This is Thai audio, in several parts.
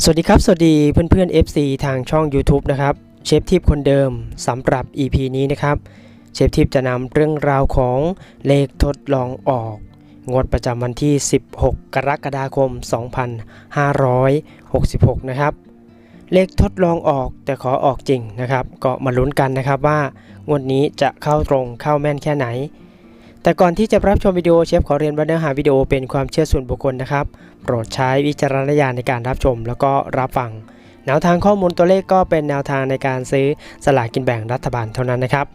สวัสดีครับ สวัสดีเพื่อนๆ FC ทางช่อง YouTube นะครับเชฟทิปคนเดิมสำหรับ EP นี้นะครับเชฟทิปจะนำเรื่องราวของเลขทดลองออก งวดประจำวันที่ 16 กรกฎาคม 2566 นะครับ เลขทดลองออกแต่ขอออกจริงนะครับ ก็มาลุ้นกันนะครับว่างวดนี้จะเข้าตรงเข้าแม่นแค่ไหน แต่ก่อนที่จะรับชมวิดีโอเชฟขอเรียนว่าเนื้อหาวิดีโอเป็นความเชื่อส่วนบุคคลนะครับ โปรดใช้วิจารณญาณในการรับชมแล้วก็รับฟัง แนวทางข้อมูลตัวเลขก็เป็นแนวทางในการซื้อสลากกินแบ่งรัฐบาลเท่านั้นนะครับ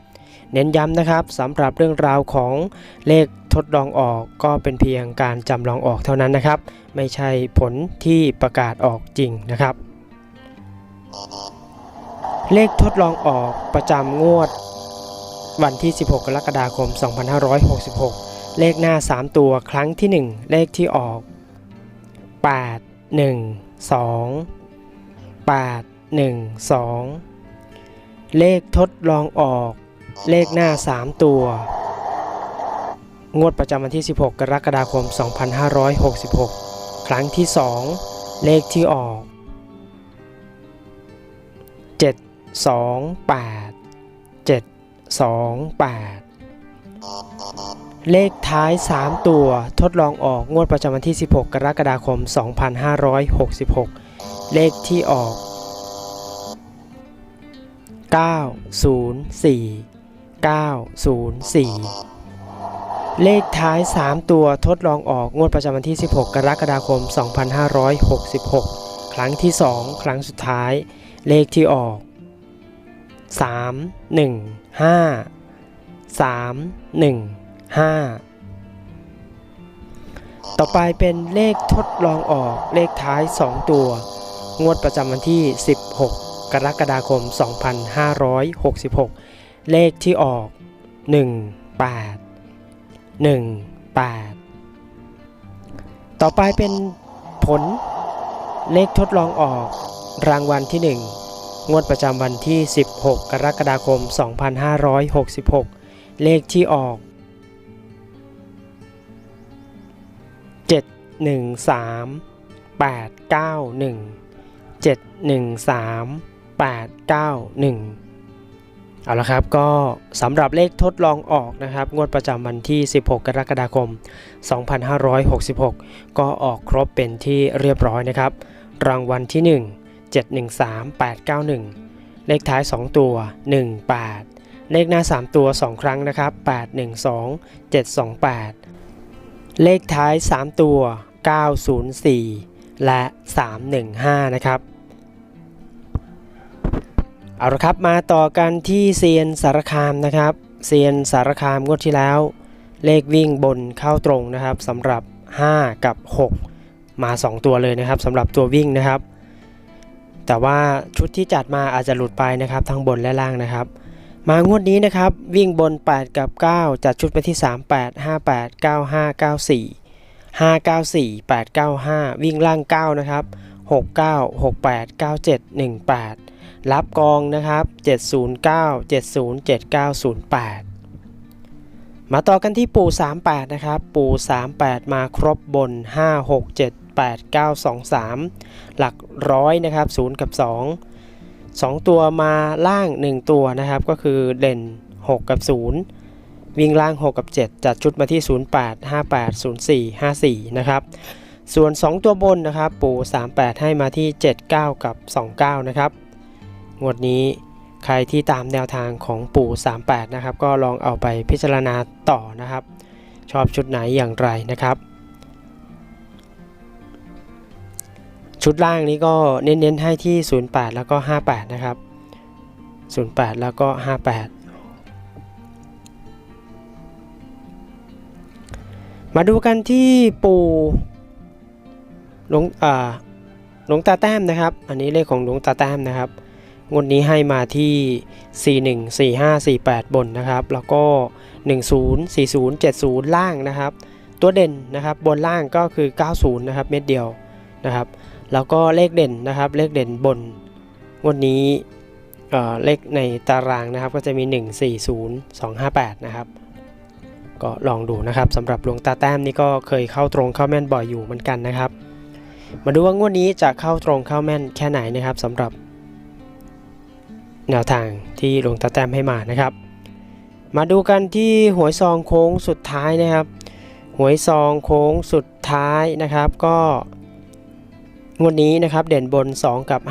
เน้นย้ำนะครับสำหรับเรื่องราวของเลขทดลองออกก็เป็นเพียงการจำลองออกเท่านั้นนะครับ ไม่ใช่ผลที่ประกาศออกจริงนะครับ เลขทดลองออกประจำงวด วันที่ 16 กรกฎาคม 2566 เลขหน้า 3 ตัวครั้งที่ 1 เลขที่ออก 8 1 2 8 1 2 เลขทดลองออก เลขหน้า 3 ตัว งวดประจำวันที่ 16 กรกฎาคม 2566 ครั้งที่ 2 เลขที่ออก 7 2 8 2 8 เลขท้าย 3 ตัวทดลองออกงวดประจำวันที่ 16 กรกฎาคม 2566 เลขที่ออก 904 904 เลขท้าย 3 ตัวทดลองออกงวดประจำวันที่ 16 กรกฎาคม 2566 ครั้งที่ 2 ครั้งสุดท้าย เลขที่ออก 3 1 5 3 1 5 ต่อไปเป็นเลขทดลองออกเลขท้าย 2 ตัว งวดประจำวันที่ 16 กรกฎาคม 2566 เลขที่ออก 1 8 1 8 ต่อไปเป็นผลเลขทดลองออกรางวัลที่ 1 งวดประจำวันที่ 16 กรกฎาคม 2566 เลขที่ออก 713 891 713 891 เอาละครับก็สำหรับเลขทดลองออกนะครับ งวดประจำวันที่ 16 กรกฎาคม 2566 ก็ออกครบเป็นที่เรียบร้อยนะครับ รางวัลที่ 1 713 891 เลขท้าย 2 ตัว 18 เลขหน้า 3 ตัว 2 ครั้งนะครับ 812 728 เลขท้าย 3 ตัว 904 และ 315 นะครับเอาละครับมาต่อกันที่เซียนสารคามนะครับเซียนสารคามงวดที่แล้ว เลขวิ่งบนเข้าตรงนะครับสำหรับ 5 กับ 6 มา 2 ตัวเลยนะครับสำหรับตัววิ่งนะครับ แต่ว่าชุดที่จัดมาอาจจะหลุดไปนะครับทั้งบนและล่างนะครับ มางวดนี้นะครับวิ่งบน 8 กับ 9 จัดชุดไปที่ 38 58 95 94 594 895 วิ่งล่าง 9 นะครับ 69 68 97 18 รับกองนะครับ 709 70 7908มาต่อกันที่ปู่ 38 นะครับ ปู่ 38 มาครบบน 5 6 7 8 9 2 3 หลักร้อยนะครับ0กับ 2 2 ตัวมาล่าง 1 ตัวนะครับ ก็คือเด่น 6 กับ 0 วิ่งล่าง 6 กับ 7 จัดชุดมาที่ 08 58 04 54 นะครับ ส่วน 2 ตัวบนนะครับ ปู่ 38 ให้มาที่ 79 กับ 29 นะครับ งวดนี้ใครที่ตามแนวทางของปู่ 38 นะครับ ก็ลองเอาไปพิจารณาต่อนะครับ ชอบชุดไหนอย่างไรนะครับ ชุดล่างนี้ก็เน้นๆให้ที่ 08 แล้วก็ 58 นะครับ 08 แล้วก็ 58 มาดูกันที่ปู่หลวงอ่าหลวงตาแต้มนะครับ อันนี้เลขของหลวงตาแต้มนะครับ งวดนี้ให้มาที่ 41 45 48 บนนะครับ แล้วก็ 10 40 70 ล่างนะครับ ตัวเด่นนะครับบนล่างก็คือ 90 นะครับ เม็ดเดียวนะครับ แล้วก็เลขเด่นนะครับเลขเด่นบนงวดนี้เเลขในตารางนะครับก็จะมี 1 40 258 นะครับ ก็ลองดูนะครับสำหรับหลวงตาแต้มนี่ก็เคยเข้าตรงเข้าแม่นบ่อยอยู่เหมือนกันนะครับ มาดูว่างวดนี้จะเข้าตรงเข้าแม่นแค่ไหนนะครับสำหรับ แนวทางที่หลวงตาแต้มให้มานะครับ มาดูกันที่หวยซองโค้งสุดท้ายนะครับ หวยซองโค้งสุดท้ายนะครับ ก็ งวดนี้นะครับเด่นบน 2 กับ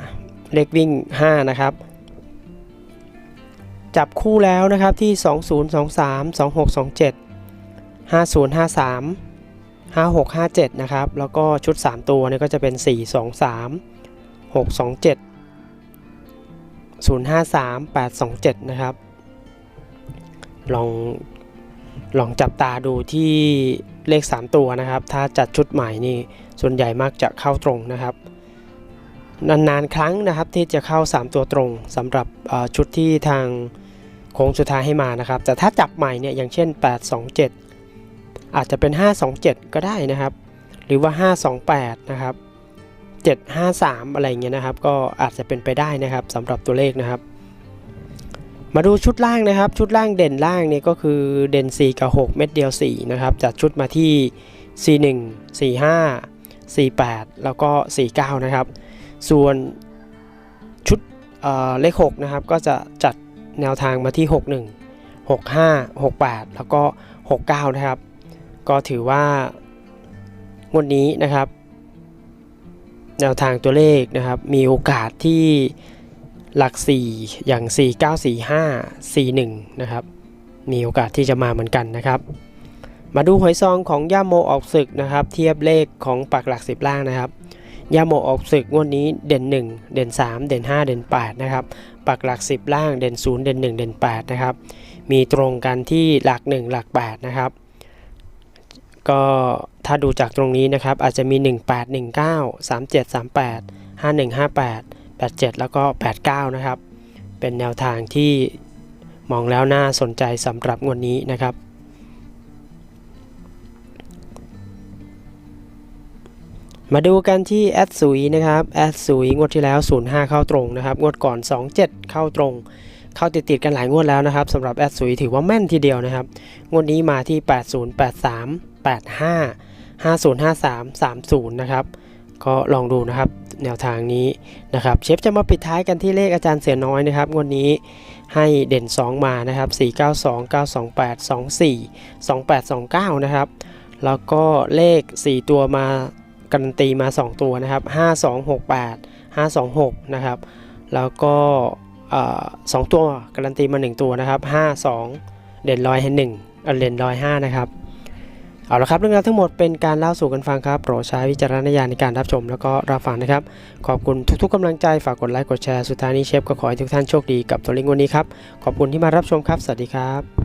5 เลขวิ่ง 5 นะครับ จับคู่แล้วนะครับที่ 2023 2627 5053 5657 นะครับ แล้วก็ชุด 3 ตัวนี่ก็จะเป็น 423 627 053 827 นะครับ ลองลองจับตาดูที่ เลข 3 ตัวนะครับ ถ้าจัดชุดใหม่นี่ส่วนใหญ่มักจะเข้าตรงนะครับนานๆครั้งนะครับที่จะเข้า 3 ตัวตรงสำหรับชุดที่ทางโค้งสุดท้ายให้มานะครับ แต่ถ้าจับใหม่เนี่ยอย่างเช่น 827 อาจจะเป็น 527 ก็ได้นะครับ หรือว่า 528 นะครับ 753 อะไรเงี้ยนะครับ ก็อาจจะเป็นไปได้นะครับสำหรับตัวเลขนะครับ มาดูชุดล่างนะครับ ชุดล่างเด่นล่างเนี่ยก็คือเด่น 4 กับ 6 เม็ดเดียว 4 นะครับ จัดชุดมาที่ 41 45 48 แล้วก็ 49 นะครับ ส่วนชุดเเลข 6 นะครับ ก็จะจัดแนวทางมาที่ 61 65 68 แล้วก็ 69 นะครับ ก็ถือว่างวดนี้นะครับ แนวทางตัวเลขนะครับ มีโอกาสที่ หลัก 4 อย่าง 4945 41 นะครับ มีโอกาสที่จะมาเหมือนกันนะครับ มาดูหอยซองของย่าโมออกศึกนะครับ เทียบเลขของปักหลัก 10 ล่างนะครับย่าโมออกศึกงวดนี้เด่น 1 เด่น 3 เด่น 5 เด่น 8 นะครับ ปักหลัก 10 ล่างเด่น 0 เด่น 1 เด่น 8 นะครับ มีตรงกันที่หลัก 1 หลัก 8 นะครับ ก็ถ้าดูจากตรงนี้นะครับ อาจจะมี 1819 3738 5158 87 แล้วก็ 89 นะครับ เป็นแนวทางที่มองแล้วน่าสนใจสำหรับงวดนี้นะครับมาดูกันที่แอดสุยนะครับแอดสุยงวดที่แล้ว 05 เข้าตรงนะครับ งวดก่อน 27 เข้าตรง เข้าติดติดกันหลายงวดแล้วนะครับสำหรับแอดสุยถือว่าแม่นทีเดียวนะครับ งวดนี้มาที่ 80 83 85 5053 30 นะครับ ก็ลองดูนะครับแนวทางนี้นะครับเชฟจะมาปิดท้ายกันที่เลขอาจารย์เสือน้อยนะครับงวดนี้ให้เด่น 2 มานะครับ 492 928 24 2829 นะครับ แล้วก็เลข 4 ตัวมาการันตีมา 2 ตัวนะครับ 5268 526 นะครับ แล้วก็สองตัวการันตีมา 1 ตัวนะครับ 52 เด่นร้อยให้หนึ่งเอเด่นร้อยห้านะครับ เอาละครับเรื่องราวทั้งหมดเป็นการเล่าสู่กันฟังครับโปรดใช้วิจารณญาณในการรับชมแล้วก็รับฟังนะครับ ขอบคุณทุกๆกำลังใจฝากกดไลค์กดแชร์สุดท้ายนี้เชฟก็ขอให้ทุกท่านโชคดีกับตัวลิงวันนี้ครับขอบคุณที่มารับชมครับสวัสดีครับ